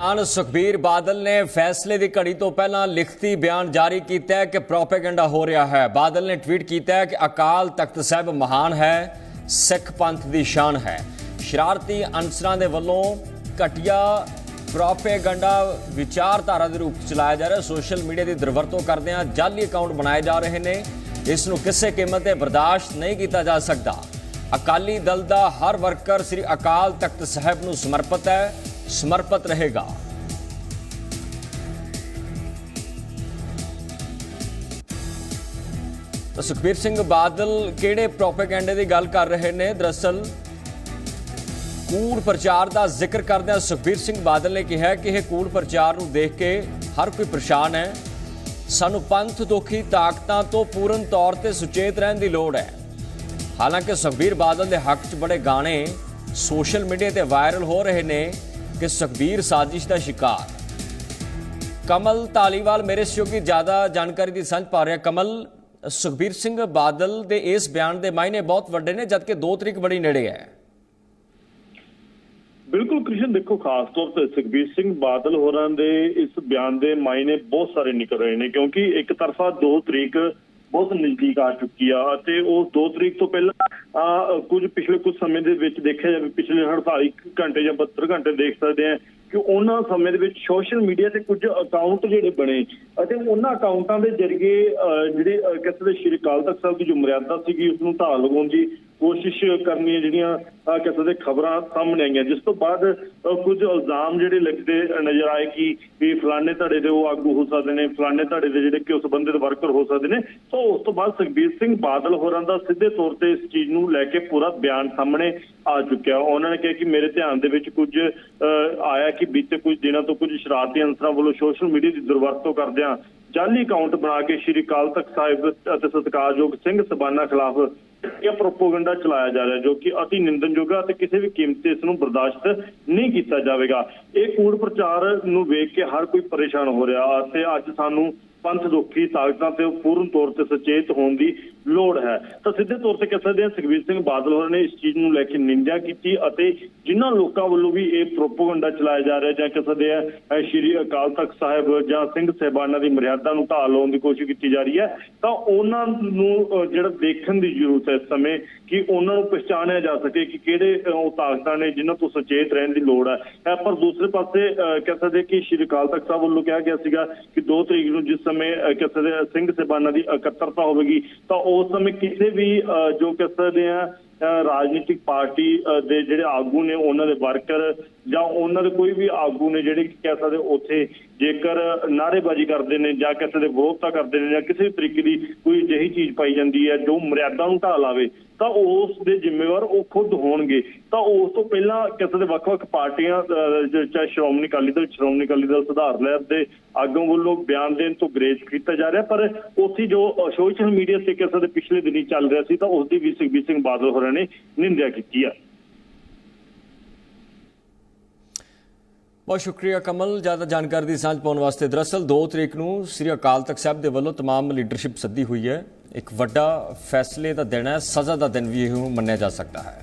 ਆਨ ਸੁਖਬੀਰ ਬਾਦਲ ਨੇ ਫੈਸਲੇ ਦੀ ਘੜੀ ਤੋਂ ਪਹਿਲਾਂ ਲਿਖਤੀ ਬਿਆਨ ਜਾਰੀ ਕੀਤਾ ਹੈ ਕਿ ਪ੍ਰੋਪੇਗੈਂਡਾ ਹੋ ਰਿਹਾ ਹੈ। ਬਾਦਲ ਨੇ ਟਵੀਟ ਕੀਤਾ ਹੈ ਕਿ ਅਕਾਲ ਤਖਤ ਸਾਹਿਬ ਮਹਾਨ ਹੈ, ਸਿੱਖ ਪੰਥ ਦੀ ਸ਼ਾਨ ਹੈ। ਸ਼ਰਾਰਤੀ ਅਨਸਰਾਂ ਦੇ ਵੱਲੋਂ ਘਟੀਆ ਪ੍ਰੋਪੇਗੈਂਡਾ ਵਿਚਾਰਧਾਰਾ ਦੇ ਰੂਪ ਚਲਾਇਆ ਜਾ ਰਿਹਾ ਸੋਸ਼ਲ ਮੀਡੀਆ ਦੀ ਦੁਰਵਰਤੋਂ ਕਰਦਿਆਂ ਜਾਲੀ ਅਕਾਊਂਟ ਬਣਾਏ ਜਾ ਰਹੇ ਨੇ। ਇਸ ਨੂੰ ਕਿਸੇ ਕੀਮਤ ਤੇ ਬਰਦਾਸ਼ਤ ਨਹੀਂ ਕੀਤਾ ਜਾ ਸਕਦਾ। ਅਕਾਲੀ ਦਲ ਦਾ ਹਰ ਵਰਕਰ ਸ੍ਰੀ ਅਕਾਲ ਤਖਤ ਸਾਹਿਬ ਨੂੰ ਸਮਰਪਿਤ ਹੈ। ਸਮਰਪਿਤ ਰਹੇਗਾ ਤਾਂ ਸੁਖਬੀਰ ਸਿੰਘ ਬਾਦਲ ਕਿਹੜੇ ਪ੍ਰੋਪੇਗੈਂਡੇ ਦੀ ਗੱਲ ਕਰ ਰਹੇ ਨੇ ਦਰਅਸਲ ਕੂੜ ਪ੍ਰਚਾਰ ਦਾ ਜ਼ਿਕਰ ਕਰਦਿਆਂ ਸੁਖਬੀਰ ਸਿੰਘ ਬਾਦਲ ਨੇ ਕਿਹਾ ਕਿ ਇਹ ਕੂੜ ਪ੍ਰਚਾਰ ਨੂੰ ਦੇਖ ਕੇ ਹਰ ਕੋਈ ਪਰੇਸ਼ਾਨ ਹੈ ਸਾਨੂੰ ਪੰਥ ਦੋਖੀ ਤਾਕਤਾਂ ਤੋਂ ਪੂਰਨ ਤੌਰ ਤੇ ਸੁਚੇਤ ਰਹਿਣ ਦੀ ਲੋੜ ਹੈ ਹਾਲਾਂਕਿ ਸੁਖਬੀਰ ਬਾਦਲ ਦੇ ਹੱਕ 'ਚ ਬੜੇ ਗਾਣੇ ਸੋਸ਼ਲ ਮੀਡੀਆ ਤੇ ਵਾਇਰਲ ਹੋ ਰਹੇ ਨੇ ਕਿ ਸੁਖਬੀਰ ਸਾਜ਼ਿਸ਼ ਦਾ ਸ਼ਿਕਾਰ। ਕਮਲ ਤਾਲੀਵਾਲ ਮੇਰੇ ਸਹਿਯੋਗੀ ਜ਼ਿਆਦਾ ਜਾਣਕਾਰੀ ਦੀ ਸਾਂਝ ਪਾ ਰਿਹਾ। ਕਮਲ, ਸੁਖਬੀਰ ਸਿੰਘ ਬਾਦਲ ਦੇ ਇਸ ਬਿਆਨ ਦੇ ਮਾਇਨੇ ਬਹੁਤ ਵੱਡੇ ਨੇ, ਜਦਕਿ 2 ਤਰੀਕ ਬੜੀ ਨੇੜੇ ਹੈ। ਬਿਲਕੁਲ ਕ੍ਰਿਸ਼ਨ, ਦੇਖੋ, ਖਾਸ ਤੌਰ ਤੇ ਸੁਖਬੀਰ ਸਿੰਘ ਬਾਦਲ ਹੋਰਾਂ ਦੇ ਇਸ ਬਿਆਨ ਦੇ ਮਾਇਨੇ ਬਹੁਤ ਸਾਰੇ ਨਿਕਲ ਰਹੇ ਨੇ, ਕਿਉਂਕਿ ਇੱਕ ਤਰਫਾ 2 ਤਰੀਕ ਬਹੁਤ ਨਜ਼ਦੀਕ ਆ ਚੁੱਕੀ ਆ ਅਤੇ ਉਹ 2 ਤਰੀਕ ਤੋਂ ਪਹਿਲਾਂ ਆ, ਕੁਝ ਪਿਛਲੇ ਕੁਝ ਸਮੇਂ ਦੇ ਵਿੱਚ ਦੇਖਿਆ ਜਾਵੇ ਪਿਛਲੇ 48 ਘੰਟੇ ਜਾਂ 72 ਘੰਟੇ ਦੇਖ ਸਕਦੇ ਆ ਕਿ ਉਹਨਾਂ ਸਮੇਂ ਦੇ ਵਿੱਚ ਸੋਸ਼ਲ ਮੀਡੀਆ ਤੇ ਕੁਝ ਅਕਾਊਂਟ ਜਿਹੜੇ ਬਣੇ ਅਤੇ ਉਹਨਾਂ ਅਕਾਊਂਟਾਂ ਦੇ ਜ਼ਰੀਏ ਅ, ਜਿਹੜੇ ਅ, ਕਿਸੇ ਦੇ ਸ਼੍ਰੀ ਅਕਾਲ ਤਖਤ ਸਾਹਿਬ ਦੀ ਜੋ ਮਰਿਆਦਾ ਸੀਗੀ ਉਸ ਨੂੰ ਢਾਹ ਲਗਾਉਣ ਦੀ ਕੋਸ਼ਿਸ਼ ਕਰਨੀ ਹੈ ਜਿਹੜੀਆਂ ਅ, ਕਿਸੇ ਦੇ ਖਬਰਾਂ ਸਾਹਮਣੇ ਆਈਆਂ। ਜਿਸ ਤੋਂ ਬਾਅਦ ਅ, ਕੁਝ ਇਲਜ਼ਾਮ ਜਿਹੜੇ ਲੱਗਦੇ ਨਜ਼ਰ ਆਏ ਕਿ ਵੀ ਫਲਾਣੇ ਧੜੇ ਦੇ ਉਹ ਆਗੂ ਹੋ ਸਕਦੇ ਨੇ ਫਲਾਣੇ ਧੜੇ ਦੇ ਜਿਹੜੇ ਕਿ ਉਸ ਬੰਦੇ ਦੇ ਵਰਕਰ ਹੋ ਸਕਦੇ ਨੇ। ਸੋ ਉਸ ਤੋਂ ਬਾਅਦ ਸੁਖਬੀਰ ਸਿੰਘ ਬਾਦਲ ਹੋਰਾਂ ਦਾ ਸਿੱਧੇ ਤੌਰ ਤੇ ਇਸ ਚੀਜ਼ ਨੂੰ ਲੈ ਕੇ ਪੂਰਾ ਬਿਆਨ ਸਾਹਮਣੇ ਆ ਚੁੱਕਿਆ। ਉਹਨਾਂ ਨੇ ਕਿਹਾ ਕਿ ਮੇਰੇ ਧਿਆਨ ਦੇ ਵਿੱਚ ਕੁਝ ਅ, ਆਇਆ ਕਿ ਬੀਤੇ ਕੁਝ ਦਿਨਾਂ ਤੋਂ ਕੁਝ ਸ਼ਰਾਰਤੀ ਅੰਸਰਾਂ ਵੱਲੋਂ ਸੋਸ਼ਲ ਮੀਡੀਆ ਦੀ ਦੁਰਵਰਤੋਂ ਕਰਦਿਆਂ ਜਾਲੀ ਅਕਾਊਂਟ ਬਣਾ ਕੇ ਸ਼੍ਰੀ ਅਕਾਲ ਤਖਤ ਸਾਹਿਬ ਅਤੇ ਸਤਿਕਾਰਯੋਗ ਸਿੰਘ ਸਬਾਨਾ ਖਿਲਾਫ ਇਹ ਪ੍ਰੋਪੋਗੈਂਡਾ ਚਲਾਇਆ ਜਾ ਰਿਹਾ ਜੋ ਕਿ ਅਤੀ ਨਿੰਦਨਯੋਗ ਹੈ ਅਤੇ ਕਿਸੇ ਵੀ ਕੀਮਤ ਤੇ ਇਸ ਨੂੰ ਬਰਦਾਸ਼ਤ ਨਹੀਂ ਕੀਤਾ ਜਾਵੇਗਾ। ਇਹ ਕੂੜ ਪ੍ਰਚਾਰ ਨੂੰ ਵੇਖ ਕੇ ਹਰ ਕੋਈ ਪਰੇਸ਼ਾਨ ਹੋ ਰਿਹਾ ਅਤੇ ਅੱਜ ਸਾਨੂੰ ਪੰਥ ਦੁਖੀ ਤਾਕਤਾਂ ਤੇ ਪੂਰਨ ਤੌਰ ਤੇ ਸੁਚੇਤ ਹੋਣ ਦੀ ਲੋੜ ਹੈ। ਤਾਂ ਸਿੱਧੇ ਤੌਰ ਤੇ ਕਹਿ ਸਕਦੇ ਹਾਂ ਸੁਖਬੀਰ ਸਿੰਘ ਬਾਦਲ ਹੋਰਾਂ ਨੇ ਇਸ ਚੀਜ਼ ਨੂੰ ਲੈ ਕੇ ਨਿੰਦਿਆ ਕੀਤੀ ਅਤੇ ਜਿਨ੍ਹਾਂ ਲੋਕਾਂ ਵੱਲੋਂ ਵੀ ਇਹ ਪ੍ਰੋਪੋਗੈਂਡਾ ਚਲਾਇਆ ਜਾ ਰਿਹਾ ਜਾਂ ਕਹਿ ਸਕਦੇ ਆ ਸ਼੍ਰੀ ਅਕਾਲ ਤਖਤ ਸਾਹਿਬ ਜਾਂ ਸਿੰਘ ਸਹਿਬਾਨਾਂ ਦੀ ਮਰਿਆਦਾ ਨੂੰ ਢਾਹ ਲਾਉਣ ਦੀ ਕੋਸ਼ਿਸ਼ ਕੀਤੀ ਜਾ ਰਹੀ ਹੈ, ਤਾਂ ਉਹਨਾਂ ਨੂੰ ਜਿਹੜਾ ਦੇਖਣ ਦੀ ਜ਼ਰੂਰਤ ਸਮੇਂ ਕਿ ਉਹਨਾਂ ਨੂੰ ਪਛਾਣਿਆ ਜਾ ਸਕੇ ਕਿ ਕਿਹੜੇ ਉਹ ਤਾਕਤਾਂ ਨੇ ਜਿਨ੍ਹਾਂ ਤੋਂ ਸੁਚੇਤ ਰਹਿਣ ਦੀ ਲੋੜ ਹੈ। ਪਰ ਦੂਸਰੇ ਪਾਸੇ ਅਹ, ਕਹਿ ਸਕਦੇ ਕਿ ਸ਼੍ਰੀ ਅਕਾਲ ਤਖਤ ਸਾਹਿਬ ਵੱਲੋਂ ਕਿਹਾ ਗਿਆ ਸੀਗਾ ਕਿ 2 ਤਰੀਕ ਨੂੰ ਜਿਸ ਸਮੇਂ ਅਹ, ਕਹਿ ਸਕਦੇ ਆ, ਸਿੰਘ ਸਹਿਬਾਨਾਂ ਦੀ ਇਕੱਤਰਤਾ ਹੋਵੇਗੀ ਤਾਂ ਉਸ ਸਮੇਂ ਕਿਸੇ ਵੀ ਅਹ, ਜੋ ਕਹਿ ਸਕਦੇ ਆ ਰਾਜਨੀਤਿਕ ਪਾਰਟੀ ਅਹ ਦੇ ਜਿਹੜੇ ਆਗੂ ਨੇ, ਉਹਨਾਂ ਦੇ ਵਰਕਰ ਜਾਂ ਉਹਨਾਂ ਦੇ ਕੋਈ ਵੀ ਆਗੂ ਨੇ ਜਿਹੜੇ ਕਹਿ ਸਕਦੇ ਉੱਥੇ ਜੇਕਰ ਨਾਅਰੇਬਾਜ਼ੀ ਕਰਦੇ ਨੇ ਜਾਂ ਕਿਸੇ ਦੇ ਵਿਰੋਧਤਾ ਕਰਦੇ ਨੇ ਜਾਂ ਕਿਸੇ ਵੀ ਤਰੀਕੇ ਦੀ ਕੋਈ ਅਜਿਹੀ ਚੀਜ਼ ਪਾਈ ਜਾਂਦੀ ਹੈ ਜੋ ਮਰਿਆਦਾ ਨੂੰ ਢਾਹ ਲਾਵੇ ਤਾਂ ਉਸ ਦੇ ਜ਼ਿੰਮੇਵਾਰ ਉਹ ਖੁਦ ਹੋਣਗੇ ਤਾਂ ਉਸ ਤੋਂ ਪਹਿਲਾਂ ਕਿਸੇ ਦੇ ਵੱਖ-ਵੱਖ ਪਾਰਟੀਆਂ ਅਹ, ਜ- ਚਾਹੇ ਸ਼੍ਰੋਮਣੀ ਅਕਾਲੀ ਦਲ ਸ਼੍ਰੋਮਣੀ ਅਕਾਲੀ ਦਲ ਸੁਧਾਰ ਲਹਿਰ ਦੇ ਆਗੂਆਂ ਵੱਲੋਂ ਬਿਆਨ ਦੇਣ ਤੋਂ ਗਰੇਜ਼ ਕੀਤਾ ਜਾ ਰਿਹਾ ਪਰ ਉੱਥੇ ਜੋ ਸੋਸ਼ਲ ਮੀਡੀਆ ਤੇ ਕਿਸੇ ਦੇ ਪਿਛਲੇ ਦਿਨੀ ਚੱਲ ਰਿਹਾ ਸੀ ਤਾਂ ਉਸ ਦੀ ਵੀ ਸੁਖਬੀਰ ਸਿੰਘ ਬਾਦਲ ਹੋਰਾਂ ਨੇ ਨਿੰਦਿਆ ਕੀਤੀ ਹੈ ਬਹੁਤ ਸ਼ੁਕਰੀਆ ਕਮਲ ਜ਼ਿਆਦਾ ਜਾਣਕਾਰੀ ਦੀ ਸਾਂਝ ਪਾਉਣ ਵਾਸਤੇ ਦਰਅਸਲ 2 ਤਰੀਕ ਨੂੰ ਸ੍ਰੀ ਅਕਾਲ ਤਖਤ ਸਾਹਿਬ ਦੇ ਵੱਲੋਂ तमाम ਲੀਡਰਸ਼ਿਪ ਸੱਦੀ ਹੋਈ ਹੈ ਇੱਕ ਵੱਡਾ ਫੈਸਲੇ ਦਾ ਦਿਨ ਹੈ, ਸਜ਼ਾ ਦਾ ਦਿਨ ਵੀ ਇਹ ਮੰਨਿਆ ਜਾ ਸਕਦਾ ਹੈ।